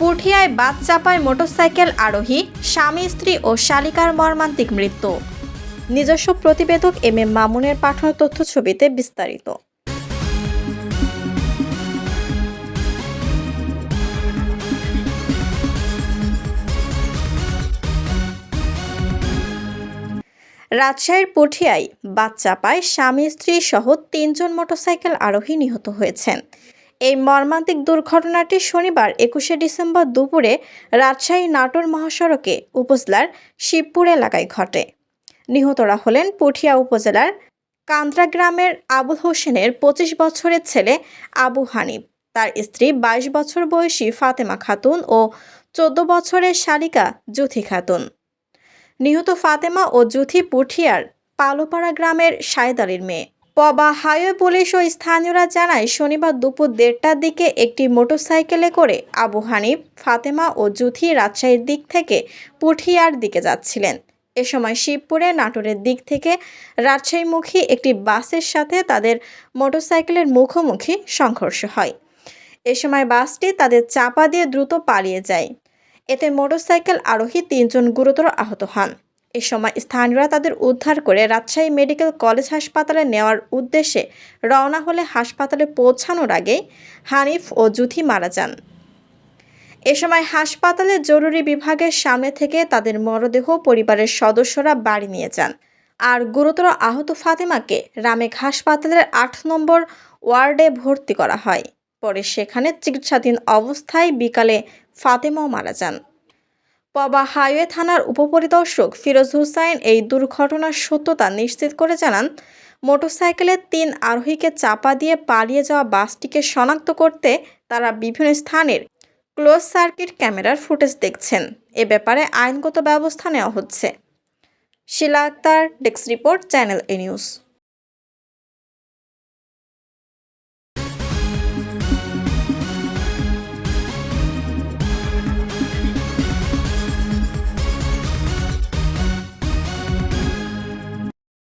পুঠিয়ায় বাদ চাপায় মোটরসাইকেল আরোহী, স্বামী, স্ত্রী ও শালিকার মর্মান্তিক মৃত্যু। নিজস্ব প্রতিবেদক এম এম মামুনের পাঠানো তথ্য ছবিতে বিস্তারিত। রাজশাহীর পুঠিয়ায় বাচ্চা পায় স্বামী, স্ত্রী সহ তিনজন মোটরসাইকেল আরোহী নিহত হয়েছেন। এই মর্মান্তিক দুর্ঘটনাটি শনিবার একুশে ডিসেম্বর দুপুরে রাজশাহী নাটোর মহাসড়কে উপজেলার শিবপুর এলাকায় ঘটে। নিহতরা হলেন পুঠিয়া উপজেলার কান্দ্রা গ্রামের আবুল হোসেনের পঁচিশ বছরের ছেলে আবু হানিফ। তার স্ত্রী বাইশ বছর বয়সী ফাতেমা খাতুন ও চোদ্দ বছরের শালিকা জুথি খাতুন। নিহত ফাতেমা ও জুথি পুঠিয়ার পালোপাড়া গ্রামের সায়দালির মেয়ে। পবা হাইওয়ে পুলিশ ও স্থানীয়রা জানায়, শনিবার দুপুর দেড়টার দিকে একটি মোটরসাইকেলে করে আবু হানিফ, ফাতেমা ও জুথি রাজশাহীর দিক থেকে পুঠিয়ার দিকে যাচ্ছিলেন। এ সময় শিবপুরে নাটোরের দিক থেকে রাজশাহীমুখী একটি বাসের সাথে তাদের মোটরসাইকেলের মুখোমুখি সংঘর্ষ হয়। এ সময় বাসটি তাদের চাপা দিয়ে দ্রুত পালিয়ে যায়। এতে মোটরসাইকেল আরোহী তিনজন গুরুতর আহত হন। এ সময় স্থানীয়রা তাদের উদ্ধার করে রাজশাহী মেডিকেল কলেজ হাসপাতালে নেওয়ার উদ্দেশ্যে রওনা হলে হাসপাতালে পৌঁছানোর আগে হানিফ ও জুথি মারা যান। এ সময় হাসপাতালে জরুরি বিভাগের সামনে থেকে তাদের মরদেহ পরিবারের সদস্যরা বাড়ি নিয়ে যান। আর গুরুতর আহত ফাতেমাকে রামেক হাসপাতালের আট নম্বর ওয়ার্ডে ভর্তি করা হয়। পরে সেখানে চিকিৎসাধীন অবস্থায় বিকালে ফাতেমাও মারা যান। পবা হাইওয়ে থানার উপপরিদর্শক ফিরোজ হুসাইন এই দুর্ঘটনার সত্যতা নিশ্চিত করে জানান মোটরসাইকেলের তিন আরোহীকে চাপা দিয়ে পালিয়ে যাওয়া বাসটিকে শনাক্ত করতে তারা বিভিন্ন স্থানের ক্লোজ সার্কিট ক্যামেরার ফুটেজ দেখছেন। এ ব্যাপারে আইনগত ব্যবস্থা নেওয়া হচ্ছে। Shila Akter, desk report, channel A news.